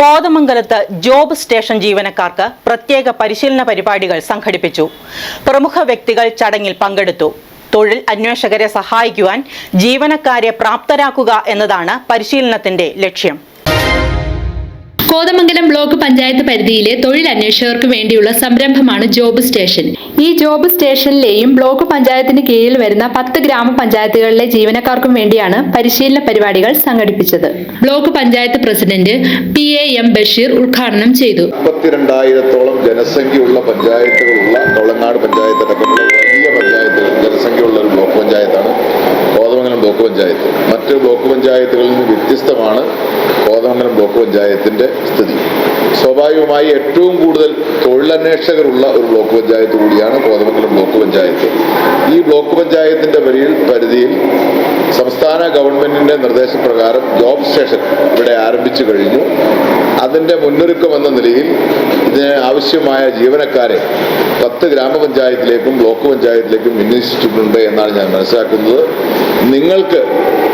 കോതമംഗലത്ത് job station ജീവനക്കാർക്ക് പ്രത്യേക പരിശീലന പരിപാടികൾ സംഘടിപ്പിച്ചു. പ്രമുഖ വ്യക്തികൾ ചടങ്ങിൽ പങ്കെടുത്തു. തൊഴിൽ അന്വേഷകരെ സഹായിക്കുവാൻ ജീവനക്കാരെ പ്രാപ്തരാക്കുക എന്നതാണ് പരിശീലനത്തിന്റെ ലക്ഷ്യം. കോതമംഗലം ബ്ലോക്ക് പഞ്ചായത്ത് പരിധിയിലെ തൊഴിൽ തൊഴിലന്വേഷകർക്ക് വേണ്ടിയുള്ള സംരംഭമാണ് ജോബ് സ്റ്റേഷൻ. ഈ ജോബ് സ്റ്റേഷനിലെയും ബ്ലോക്ക് പഞ്ചായത്തിന് കീഴിൽ വരുന്ന പത്ത് ഗ്രാമപഞ്ചായത്തുകളിലെ ജീവനക്കാർക്കും വേണ്ടിയാണ് പരിശീലന പരിപാടികൾ സംഘടിപ്പിച്ചത്. Block panchayat president P A M Basheer ഉദ്ഘാടനം ചെയ്തു. മുപ്പത്തിരണ്ടായിരത്തോളം ജനസംഖ്യയുള്ള പഞ്ചായത്തുകളുള്ള തൊളങ്ങാട് പഞ്ചായത്ത് ബ്ലോക്ക് പഞ്ചായത്ത്. മറ്റ് ബ്ലോക്ക് പഞ്ചായത്തുകളിൽ നിന്ന് വ്യത്യസ്തമാണ് കോതമംഗലം ബ്ലോക്ക് പഞ്ചായത്തിന്റെ സ്ഥിതി. സ്വാഭാവികമായി ഏറ്റവും കൂടുതൽ തൊഴിലന്വേഷകരുള്ള ഒരു ബ്ലോക്ക് പഞ്ചായത്ത് കൂടിയാണ് കോതമംഗലം ബ്ലോക്ക് പഞ്ചായത്ത്. ഈ ബ്ലോക്ക് പഞ്ചായത്തിന്റെ വരിയിൽ പരിധിയിൽ സംസ്ഥാന ഗവൺമെന്റിന്റെ നിർദ്ദേശപ്രകാരം ജോബ് സ്റ്റേഷൻ ഇവിടെ ആരംഭിച്ചു കഴിഞ്ഞു. അതിന്റെ മുന്നൊരുക്കം എന്ന നിലയിൽ ഇതിന് ആവശ്യമായ ജീവനക്കാരെ പത്ത് ഗ്രാമപഞ്ചായത്തിലേക്കും ബ്ലോക്ക് പഞ്ചായത്തിലേക്കും വിന്യസിച്ചിട്ടുണ്ട് എന്നാണ് ഞാൻ മനസ്സിലാക്കുന്നത്. നിങ്ങൾക്ക്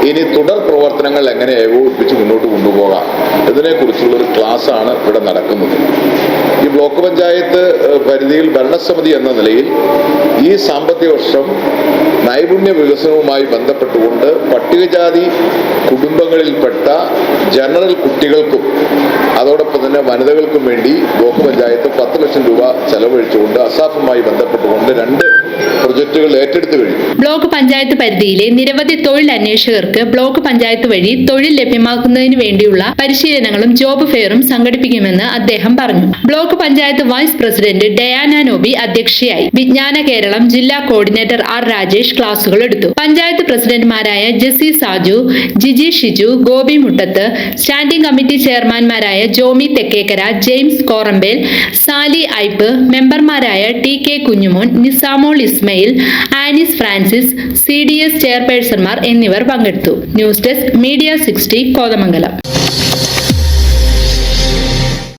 ഇനി തുടർ പ്രവർത്തനങ്ങൾ എങ്ങനെ ഏകോപിപ്പിച്ച് മുന്നോട്ട് കൊണ്ടുപോകാം? ഇതിനെക്കുറിച്ചുള്ള ഒരു ക്ലാസ്സാണ് ഇവിടെ നടക്കുന്നത്. ഈ ബ്ലോക്ക് പഞ്ചായത്ത് പരിധിയിൽ ഭരണസമിതി എന്ന നിലയിൽ ഈ സാമ്പത്തിക വർഷം നൈപുണ്യ വികസനവുമായി ബന്ധപ്പെട്ടുകൊണ്ട് പട്ടികജാതി കുടുംബങ്ങളിൽപ്പെട്ട ജനറൽ കുട്ടികൾക്കും അതോടൊപ്പം തന്നെ വനിതകൾക്കും വേണ്ടി ബ്ലോക്ക് പഞ്ചായത്ത് പത്ത് ലക്ഷം രൂപ ചെലവഴിച്ചുകൊണ്ട് അസാഫുമായി ബന്ധപ്പെട്ടുകൊണ്ട് രണ്ട് പ്രൊജക്റ്റുകൾ ഏറ്റെടുത്തു കഴിഞ്ഞു. ബ്ലോക്ക് പഞ്ചായത്ത് പരിധിയിലെ നിരവധി തൊഴിൽ അന്വേഷകർക്ക് ബ്ലോക്ക് പഞ്ചായത്ത് വഴി തൊഴിൽ ലഭ്യമാക്കുന്നതിന് വേണ്ടിയുള്ള പരിശീലനങ്ങളും ജോബ് ഫെയറും സംഘടിപ്പിക്കുമെന്ന് അദ്ദേഹം പറഞ്ഞു. Block panchayat vice president Diana Nobi അധ്യക്ഷയായി വിജ്ഞാന കേരളം ജില്ലാ കോർഡിനേറ്റർ ആർ രാജേഷ് ക്ലാസുകൾ എടുത്തു. പഞ്ചായത്ത് പ്രസിഡന്റുമാരായ Jessy Saju Jiji Shiju Gopi Muttath standing committee ചെയർമാൻമാരായ Jomy Thekkekara James Korambel Sally Ipe മെമ്പർമാരായ T K Kunjumon Nisamol Ismail Anis Francis C D S ചെയർപേഴ്സൺമാർ എന്നിവർ പങ്കെടുത്തു. News desk media sixty Kothamangalam.